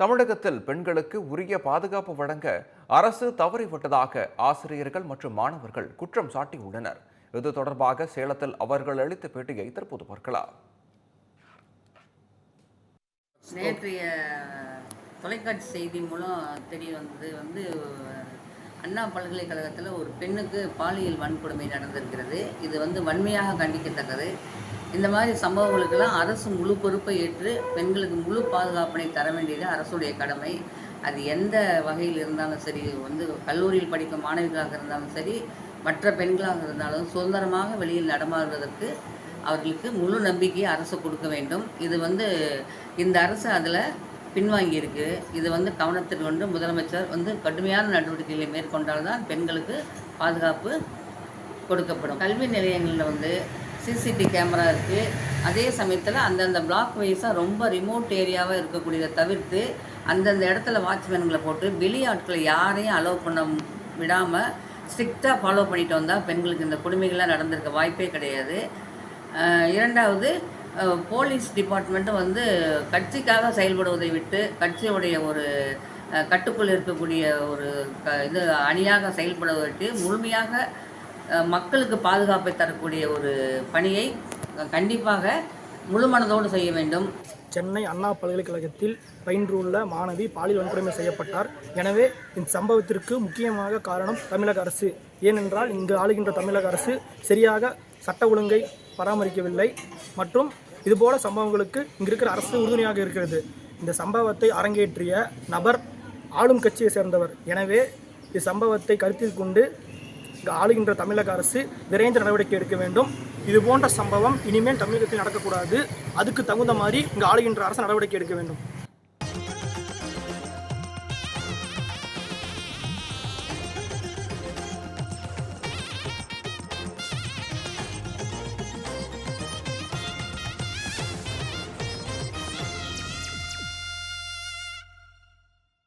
தமிழகத்தில் பெண்களுக்கு உரிய பாதுகாப்பு வழங்க அரசு தவறிவிட்டதாக ஆசிரியர்கள் மற்றும் மாணவர்கள் குற்றம் சாட்டியுள்ளனர். இது தொடர்பாக சேலத்தில் அவர்கள் அளித்த பேட்டியை தற்போது பார்க்கலாம். நேற்றைய தொலைக்காட்சி செய்தி மூலம் தெரிய வந்தது வந்து அண்ணா பல்கலைக்கழகத்தில் ஒரு பெண்ணுக்கு பாலியல் வன்கொடுமை நடந்திருக்கிறது. இது வந்து வன்மையாக கண்டிக்கத்தக்கது. இந்த மாதிரி சம்பவங்களுக்கெல்லாம் அரசு முழு பொறுப்பை ஏற்று பெண்களுக்கு முழு பாதுகாப்பினை தர வேண்டியது அரசுடைய கடமை. அது எந்த வகையில் இருந்தாலும் சரி வந்து கல்லூரியில் படிக்கும் மாணவிகளாக இருந்தாலும் சரி மற்ற பெண்களாக இருந்தாலும் சுதந்திரமாக வெளியில் நடமாடுவதற்கு அவர்களுக்கு முழு நம்பிக்கையை அரசு கொடுக்க வேண்டும். இது வந்து இந்த அரசு அதில் பின்வாங்கியிருக்கு. இது வந்து கவனத்தில் கொண்டு முதலமைச்சர் வந்து கடுமையான நடவடிக்கைகளை மேற்கொண்டால்தான் பெண்களுக்கு பாதுகாப்பு கொடுக்கப்படும். கல்வி நிலையங்களில் வந்து சிசிடி கேமரா இருக்குது அதே சமயத்தில் அந்தந்த பிளாக் வைஸாக ரொம்ப ரிமோட் ஏரியாவாக இருக்கக்கூடியதை தவிர்த்து அந்தந்த இடத்துல வாட்ச்மேன்களை போட்டு வெளி ஆட்களை யாரையும் அலோவ் பண்ண விடாமல் ஸ்ட்ரிக்டாக ஃபாலோ பண்ணிட்டு வந்தால் பெண்களுக்கு இந்த கொடுமைகள்லாம் நடந்திருக்க வாய்ப்பே கிடையாது. இரண்டாவது போலீஸ் டிபார்ட்மெண்ட்டு வந்து கட்சிக்காக செயல்படுவதை விட்டு கட்சியுடைய ஒரு கட்டுக்குள் இருக்கக்கூடிய ஒரு க இது அணியாக செயல்படுவதை விட்டு முழுமையாக மக்களுக்கு பாதுகாப்பை தரக்கூடிய ஒரு பணியை கண்டிப்பாக முழு மனதோடு செய்ய வேண்டும். சென்னை அண்ணா பல்கலைக்கழகத்தில் பயின்றுள்ள மாணவி பாலியல் வன்கொடுமை செய்யப்பட்டார். எனவே இந்த சம்பவத்திற்கு முக்கியமாக காரணம் தமிழக அரசு. ஏனென்றால் இங்கு ஆளுகின்ற தமிழக அரசு சரியாக சட்ட ஒழுங்கை பராமரிக்கவில்லை. மற்றும் இதுபோல சம்பவங்களுக்கு இங்கு இருக்கிற அரசு உறுதுணையாக இருக்கிறது. இந்த சம்பவத்தை அரங்கேற்றிய நபர் ஆளும் கட்சியை சேர்ந்தவர். எனவே இச்சம்பவத்தை கருத்தில் கொண்டு ஆளுகின்ற தமிழக அரசு விரைந்து நடவடிக்கை எடுக்க வேண்டும். இது போன்ற சம்பவம் இனிமேல் தமிழகத்தில் நடக்கக்கூடாது. அதுக்கு தகுந்த மாதிரி இங்கே ஆளுகின்ற அரசு நடவடிக்கை எடுக்க வேண்டும்.